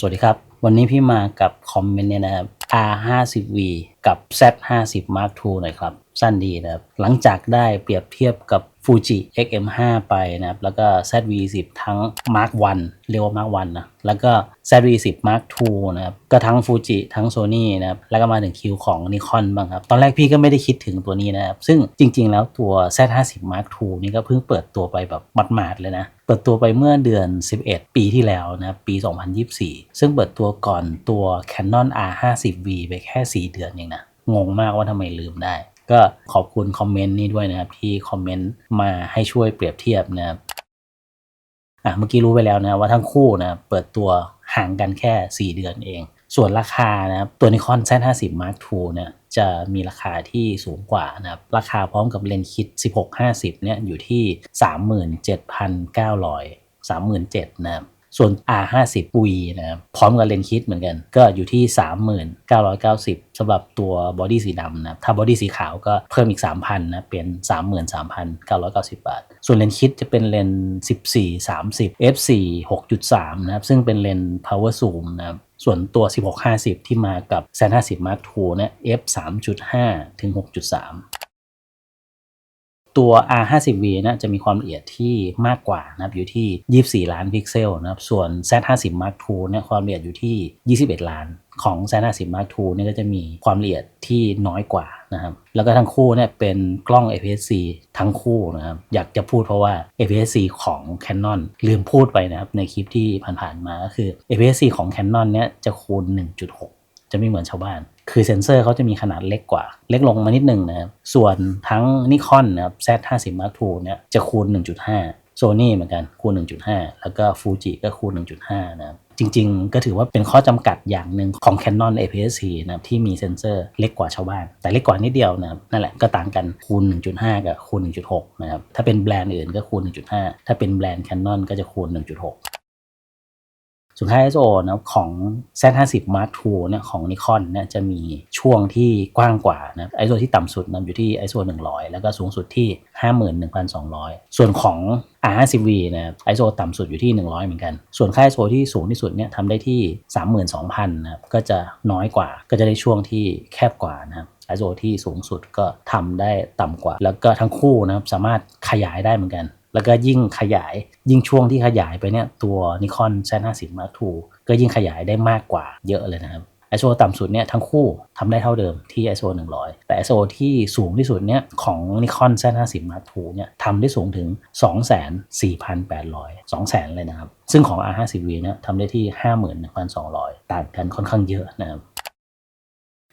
สวัสดีครับ วันนี้พี่มากับคอมเมนต์เนี่ยนะครับ R50V กับ Z50 Mark II หน่อยครับ สั้นดีนะครับ หลังจากได้เปรียบเทียบกับ Fuji XM5 ไปนะครับ แล้วก็ ZV10 ทั้ง Mark 1เรียกว่า Mark 1นะ แล้วก็ ZV10 Mark II นะครับ ก็ทั้ง Fuji ทั้ง Sony นะครับ แล้วก็มาถึงคิวของ Nikon บ้างครับ ตอนแรกพี่ก็ไม่ได้คิดถึงตัวนี้นะครับ ซึ่งจริง ๆ แล้วตัว Z50 Mark II นี่ก็เพิ่งเปิดตัวไปแบบหมาดๆเลยนะเปิดตัวไปเมื่อเดือน 11 ปีที่แล้วนะปี 2024 ซึ่งเปิดตัวก่อนตัว Canon R50V ไปแค่ 4 เดือนเองนะ งงมากว่าทำไมลืมได้ ก็ขอบคุณคอมเมนต์นี้ด้วยนะครับ ที่คอมเมนต์มาให้ช่วยเปรียบเทียบนะครับอะเมื่อกี้รู้ไปแล้วนะว่าทั้งคู่นะเปิดตัวห่างกันแค่ 4 เดือนเอง ส่วนราคานะครับตัว Nikon Z50 Mark II เนี่ยจะมีราคาที่สูงกว่านะครับ ราคาพร้อมกับเลนส์คิด 16-50 เนี่ยอยู่ที่ 37,900 37,000นะครับ ส่วน R50V นะครับพร้อมกับเลนส์คิดเหมือนกัน ก็อยู่ที่ 3990สำหรับตัวบอดี้สีดำนะถ้าบอดี้สีขาวก็เพิ่มอีก 3,000นะเป็น 33,990 บาท ส่วนเลนส์คิดจะเป็นเลนส์14 30 f4 6.3 นะครับ ซึ่งเป็นเลนส์ power zoom นะครับส่วนตัว 16-50 ที่มากับ Z50 Mark II เนี่ย f 3.5 ถึง 6.3 ตัว R50V นะจะมีความละเอียดที่มากกว่านะครับอยู่ที่ 24 ล้านพิกเซลนะครับส่วน Z50 Mark II เนี่ยความละเอียดอยู่ที่ 21 ล้านของ Z50 Mark II เนี่ยก็จะมีความละเอียดที่น้อยกว่านะครับแล้วก็ทั้งคู่เนี่ยเป็นกล้อง APS-C ทั้งคู่นะครับอยากจะพูดเพราะว่า APS-C ของ Canon ลืมพูดไปนะครับในคลิปที่ผ่านๆมาก็คือ APS-C ของ Canon เนี่ยจะคูณ 1.6 จะไม่เหมือนชาวบ้าน คือเซนเซอร์เขาจะมีขนาดเล็กกว่า เล็กลงมานิดหนึ่งนะครับ ส่วนทั้ง Nikon นะครับ Z50 Mark II เนี่ยจะคูณ 1.5 Sony เหมือนกันคูณ 1.5 แล้วก็ Fuji ก็คูณ 1.5 นะครับ จริงๆ ก็ถือว่าเป็นข้อจำกัดอย่างหนึ่งของ Canon APS-C นะครับที่มีเซนเซอร์เล็กกว่าชาวบ้าน แต่เล็กกว่านิดเดียวนะครับนั่นแหละก็ต่างกันคูณ 1.5 กับคูณ 1.6 นะครับ ถ้าเป็นแบรนด์อื่นก็คูณ 1.5 ถ้าเป็นแบรนด์ Canon ก็จะคูณ 1.6 ส่วนค่า ISO นะของ Z50 Mark II เนี่ยของ Nikon เนี่ยจะมีช่วงที่กว้างกว่านะครับ ISO ที่ต่ำสุดนะอยู่ที่ ISO 100 แล้วก็สูงสุดที่ 51,200 ส่วนของ R50V นะครับ ISO ต่ำสุดอยู่ที่ 100 เหมือนกัน ส่วนค่า ISO ที่สูงที่สุดเนี่ยทำได้ที่ 32,000นะครับก็จะน้อยกว่าก็จะได้ช่วงที่แคบกว่านะครับ ISO ที่สูงสุดก็ทำได้ต่ำกว่า แล้วก็ทั้งคู่นะครับสามารถขยายได้เหมือนกัน แล้วก็ยิ่งขยายยิ่งช่วงที่ขยายไปเนี่ยตัว Nikon Z50 Mark II ก็ยิ่งขยายได้มากกว่าเยอะเลยนะครับ ISO ต่ำสุดเนี่ยทั้งคู่ทำได้เท่าเดิมที่ ISO 100 แต่ ISO ที่สูงที่สุดเนี่ยของ Nikon Z50 Mark II เนี่ยทำได้สูงถึง 24,800 200,000 เลยนะครับ ซึ่งของ R50V เนี่ยทำได้ที่ 51,200 ต่างกันค่อนข้างเยอะนะครับ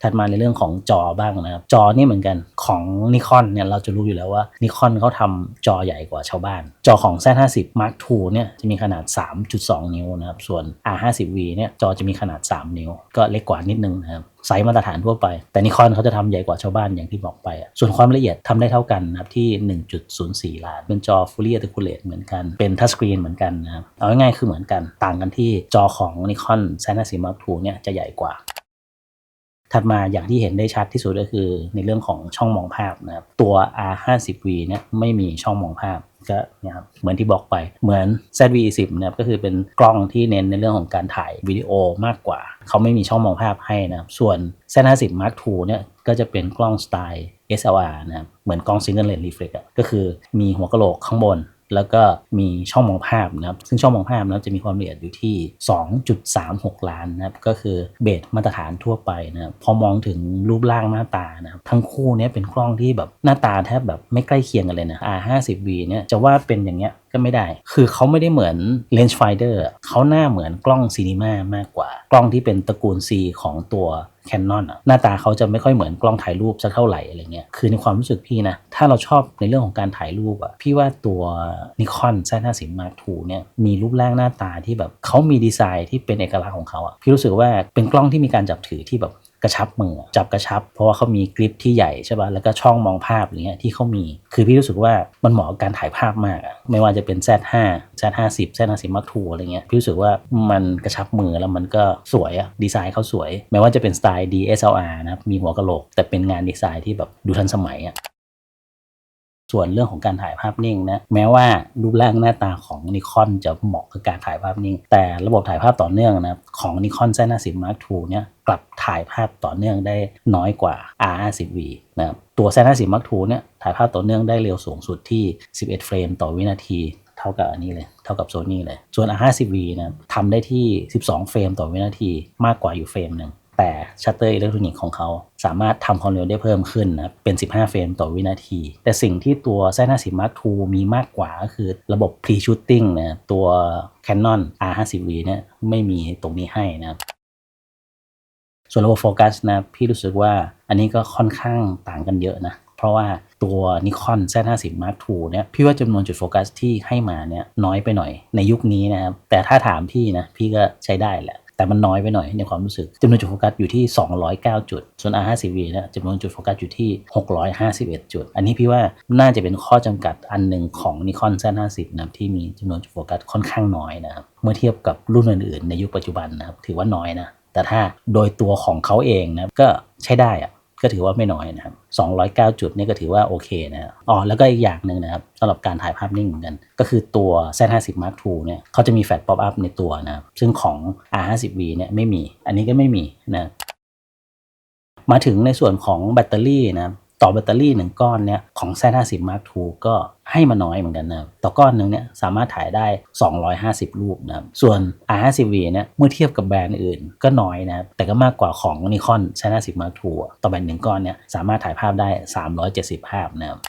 ถัดมาในเรื่องของจอบ้างนะครับ จอนี่เหมือนกันของ Nikon เนี่ยเราจะรู้อยู่แล้วว่า Nikon เขาทำจอใหญ่กว่าชาวบ้าน จอของ Z50 Mark II เนี่ยจะมีขนาด 3.2 นิ้วนะครับ ส่วน R50V เนี่ยจอจะมีขนาด 3 นิ้ว ก็เล็กกว่านิดนึงนะครับไซส์มาตรฐานทั่วไป แต่ Nikon เขาจะทำใหญ่กว่าชาวบ้านอย่างที่บอกไปอะส่วนความละเอียดทำได้เท่ากันนะครับที่ 1.04 ล้าน เป็นจอ Fully Articulate เหมือนกัน เป็นทัชสกรีนเหมือนกันนะครับ เอาง่ายๆคือเหมือนกัน ต่างกันที่จอของ Nikon Z50 Mark II เนี่ยจะใหญ่กว่า ถัดมาอย่างที่เห็นได้ชัดที่สุดก็คือ ในเรื่องของช่องมองภาพนะครับตัว R50V เนี่ยไม่มีช่องมองภาพก็เนี่ยครับเหมือนที่บอกไปเหมือน ZV10 นะครับก็คือเป็นกล้องที่เน้นในเรื่องของการถ่ายวิดีโอมากกว่า เขาไม่มีช่องมองภาพให้นะครับส่วน Z50 Mark II เนี่ยก็จะเป็นกล้องสไตล์ SLR นะครับเหมือนกล้อง Single Lens Reflex อะก็คือมีหัวกะโหลกข้างบน แล้วก็มีช่องมองภาพนะครับ ซึ่งช่องมองภาพนะครับจะมีความละเอียดอยู่ที่ 2.36 ล้านนะครับ ก็คือเบสมาตรฐานทั่วไปนะครับ พอมองถึงรูปร่างหน้าตานะครับ ทั้งคู่เนี้ยเป็นกล้องที่แบบหน้าตาแทบแบบไม่ใกล้เคียงกันเลยนะ R50V เนี่ยจะว่าเป็นอย่างเงี้ย ก็ไม่ได้ คือเขาไม่ได้เหมือนเลนส์ไฟเดอร์เขาหน้าเหมือนกล้องซีนีมามากกว่า กล้องที่เป็นตระกูล C ของตัว Canon อะหน้าตาเขาจะไม่ค่อยเหมือนกล้องถ่ายรูปสักเท่าไหร่อะไรเงี้ย คือในความรู้สึกพี่นะ ถ้าเราชอบในเรื่องของการถ่ายรูปอะพี่ว่าตัว Nikon Z50 Mark II เนี่ยมีรูปร่างหน้าตาที่แบบเขามีดีไซน์ที่เป็นเอกลักษณ์ของเขาอะพี่รู้สึกว่าเป็นกล้องที่มีการจับถือที่แบบ กระชับมือจับกระชับ เพราะว่าเขามีกริปที่ใหญ่ใช่ป่ะแล้วก็ช่องมองภาพอะไรเงี้ยที่เขามี คือพี่รู้สึกว่ามันเหมาะกับการถ่ายภาพมากอะไม่ว่าจะเป็น Z5 Z50 Z50 Mark II อะไรเงี้ยพี่รู้สึกว่ามันกระชับมือแล้วมันก็สวยอะดีไซน์เขาสวย ไม่ว่าจะเป็นสไตล์ DSLR นะครับมีหัวกะโหลก แต่เป็นงานดีไซน์ที่แบบดูทันสมัยอะ ส่วนเรื่องของการถ่ายภาพนิ่งนะแม้ว่ารูปร่างหน้าตาของนิคอนจะเหมาะกับการถ่ายภาพนิ่ง แต่ระบบถ่ายภาพต่อเนื่องนะของนิคอน Z50 Mark II เนี่ยกลับถ่ายภาพต่อเนื่องได้น้อยกว่า R50V นะครับตัว Z50 Mark II เนี่ยถ่ายภาพต่อเนื่องได้เร็วสูงสุดที่ 11 เฟรมต่อวินาทีเท่ากับอันนี้เลย เท่ากับโซนี่เลย ส่วน R50V นะทำได้ที่ 12 เฟรมต่อวินาทีมากกว่าอยู่เฟรมหนึ่ง แต่ชัตเตอร์อิเล็กทรอนิกส์ของเขา สามารถทำความเร็วได้เพิ่มขึ้นนะเป็น 15 เฟรมต่อวินาที แต่สิ่งที่ตัว Z50 Mark II มีมากกว่าก็คือระบบ pre-shooting นะตัว Canon R50V เนี่ยไม่มีตรงนี้ให้นะครับส่วนระบบโฟกัสนะพี่รู้สึกว่าอันนี้ก็ค่อนข้างต่างกันเยอะนะ เพราะว่าตัว Nikon Z50 Mark II เนี่ยพี่ว่าจำนวนจุดโฟกัสที่ให้มาเนี่ยน้อยไปหน่อยในยุคนี้นะครับแต่ถ้าถามพี่นะพี่ก็ใช้ได้แหละ แต่มันน้อยไปหน่อยในความรู้สึกจำนวนจุดโฟกัสอยู่ที่ 209 จุด ส่วน R50V นะจำนวนจุดโฟกัสอยู่ที่ 651 จุด อันนี้พี่ว่าน่าจะเป็นข้อจำกัดอันหนึ่งของนิคอน Z50 นะครับที่มีจำนวนจุดโฟกัสค่อนข้างน้อยนะครับเมื่อเทียบกับรุ่นอื่นๆในยุคปัจจุบันนะครับถือว่าน้อยนะแต่ถ้าโดยตัวของเขาเองนะก็ใช้ได้อะ ก็ถือว่าไม่น้อยนะครับ209 จุดนี่ก็ถือว่าโอเคนะอ๋อแล้วก็อีกอย่างหนึ่งนะครับสำหรับการถ่ายภาพนิ่งเหมือนกัน ก็คือตัว Z50 Mark II เนี่ยเขาจะมีแฟลชป๊อปอัพในตัวนะครับซึ่งของ R50V เนี่ยไม่มี อันนี้ก็ไม่มีนะมาถึงในส่วนของแบตเตอรี่นะครับ ต่อแบตเตอรี่หนึ่งก้อนเนี่ยของ Z50 Mark II ก็ให้มาน้อยเหมือนกันนะต่อก้อนหนึ่งเนี่ยสามารถถ่ายได้ 250 รูปนะครับส่วน R50V เนี่ยเมื่อเทียบกับแบรนด์อื่นก็น้อยนะแต่ก็มากกว่าของ Nikon Z50 Mark II อะต่อแบตหนึ่งก้อนเนี่ยสามารถถ่ายภาพได้ 370 ภาพนะครับ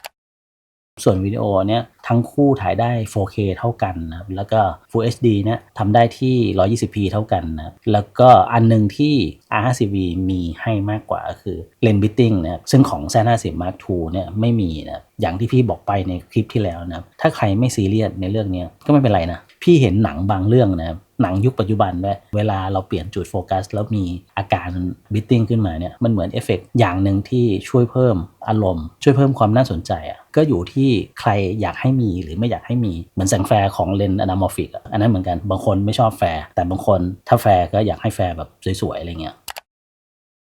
ส่วนวิดีโอเนี่ยทั้งคู่ถ่ายได้ 4K เท่ากันนะแล้วก็ Full HD เนี่ยทำได้ที่ 120p เท่ากันนะแล้วก็อันหนึ่งที่ R50V มีให้มากกว่าคือ Lens Bitting นะซึ่งของ Z50 Mark II เนี่ยไม่มีนะอย่างที่พี่บอกไปในคลิปที่แล้วนะถ้าใครไม่ซีเรียสในเรื่องนี้ก็ไม่เป็นไรนะ พี่เห็นหนังบางเรื่องนะ หนังยุคปัจจุบันด้วยเวลาเราเปลี่ยนจุดโฟกัส แล้วมีอาการบิตติ้งขึ้นมาเนี่ยมันเหมือนเอฟเฟกอย่างหนึ่งที่ช่วยเพิ่มอารมณ์ ช่วยเพิ่มความน่าสนใจอะก็อยู่ที่ใครอยากให้มีหรือไม่อยากให้มี เหมือนแสงแฟร์ของเลนส์อนามอร์ฟิกอันนั้นเหมือนกันบางคนไม่ชอบแฟร์แต่บางคนถ้าแฟร์ก็อยากให้แฟร์แบบสวยๆอะไรเงี้ย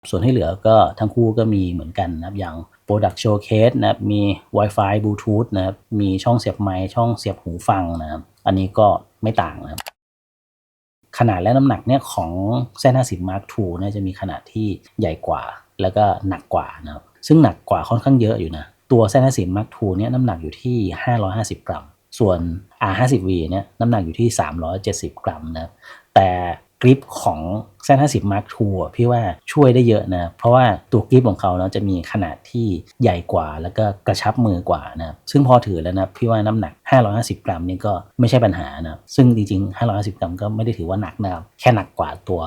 ส่วนที่เหลือก็ทั้งคู่ก็มีเหมือนกันนะครับอย่าง Product Showcase นะครับมี Wi-Fi Bluetooth นะครับมีช่องเสียบไมค์ช่องเสียบหูฟังนะครับอันนี้ก็ไม่ต่างนะครับ ขนาดและน้ำหนักเนี่ยของ Z50 Mark II เนี่ยจะมีขนาดที่ใหญ่กว่า แล้วก็หนักกว่านะครับซึ่งหนักกว่าค่อนข้างเยอะอยู่นะ ตัว Z50 Mark II เนี่ยน้ำหนักอยู่ที่ 550 กรัม ส่วน R50V เนี่ยน้ำหนักอยู่ที่ 370 กรัมนะแต่กริปของ Z50 Mark II อะพี่ว่าช่วยได้เยอะนะ เพราะว่าตัวกริปของเขาเนาะจะมีขนาดที่ใหญ่กว่าแล้วก็กระชับมือกว่านะซึ่งพอถือแล้วนะพี่ว่าน้ำหนัก 550 กรัมนี่ก็ไม่ใช่ปัญหานะซึ่งจริงๆ 550 กรัมก็ไม่ได้ถือว่าหนักนะครับแค่หนักกว่าตัว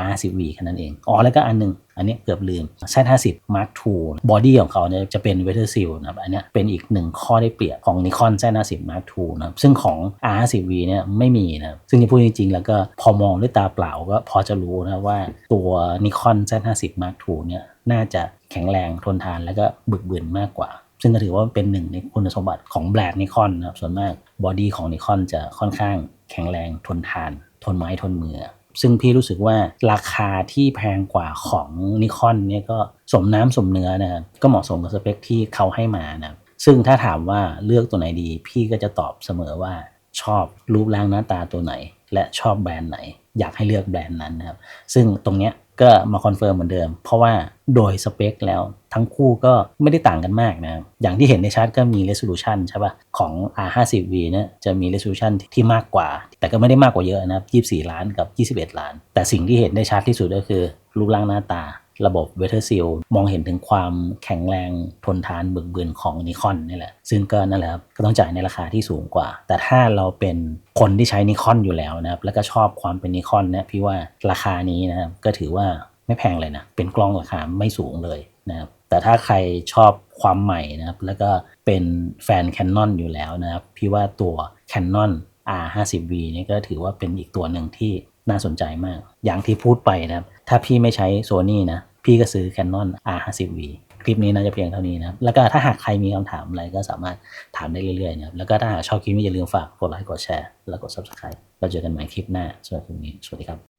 R50V แค่นั้นเองอ๋อแล้วก็อันนึงอันนี้เกือบลืม Z50 Mark II บอดี้ของเขาเนี่ยจะเป็น Weather Seal นะครับ อันนี้เป็นอีกหนึ่งข้อได้เปรียบของ Nikon Z50 Mark II นะครับซึ่งของ R50V เนี่ยไม่มีนะซึ่งที่พูดจริงๆ แล้วก็พอมองด้วยตาเปล่าก็พอจะรู้นะว่าตัว Nikon Z50 Mark II เนี่ยน่าจะแข็งแรงทนทานแล้วก็บึกบึนมากกว่า ซึ่งก็ถือว่าเป็นหนึ่งในคุณสมบัติของแบรนด์นิคอนนะครับส่วนมากบอดี้ของนิคอนจะค่อนข้างแข็งแรงทนทาน ทนไม้ทนมือซึ่งพี่รู้สึกว่าราคาที่แพงกว่าของนิคอนเนี่ยก็สมน้ำสมเนื้อนะครับก็เหมาะสมกับสเปคที่เขาให้มานะซึ่งถ้าถามว่าเลือกตัวไหนดี พี่ก็จะตอบเสมอว่าชอบรูปร่างหน้าตาตัวไหน และชอบแบรนด์ไหน อยากให้เลือกแบรนด์นั้นนะครับ ซึ่งตรงเนี้ยก็มาคอนเฟิร์มเหมือนเดิม เพราะว่าโดยสเปคแล้วทั้งคู่ก็ไม่ได้ต่างกันมากนะครับ อย่างที่เห็นในชาร์ตก็มี resolution ใช่ปะของ R50V เนี่ยจะมี resolution ที่มากกว่า แต่ก็ไม่ได้มากกว่าเยอะนะครับ 24 ล้านกับ 21 ล้าน แต่สิ่งที่เห็นได้ชัดที่สุดก็คือรูปร่างหน้าตา ระบบ Weather Seal มองเห็นถึงความแข็งแรงทนทานบึกบืนของนิคอนนี่แหละ ซึ่งก็นั่นแหละครับก็ต้องจ่ายในราคาที่สูงกว่า แต่ถ้าเราเป็นคนที่ใช้นิคอนอยู่แล้วนะครับ แล้วก็ชอบความเป็นนิคอนเนี่ยพี่ว่าราคานี้นะครับก็ถือว่าไม่แพงเลยนะ เป็นกล้องราคาไม่สูงเลยนะครับ แต่ถ้าใครชอบความใหม่นะครับ แล้วก็เป็นแฟน Canon อยู่แล้วนะครับ พี่ว่าตัว Canon R50V นี่ก็ถือว่าเป็นอีกตัวหนึ่งที่ น่าสนใจมาก อย่างที่พูดไปนะครับ ถ้าพี่ไม่ใช้ Sony นะ พี่ก็ซื้อ Canon R50V คลิปนี้น่าจะเพียงเท่านี้นะครับ แล้วก็ถ้าหากใครมีคำถามอะไรก็สามารถถามได้เรื่อยๆนะครับ แล้วก็ถ้าหากชอบคลิปนี้อย่าลืมฝากกดไลค์ กดแชร์ แล้วกด Subscribe เราเจอกันใหม่คลิปหน้าสำหรับคลิปนี้ สวัสดีครับ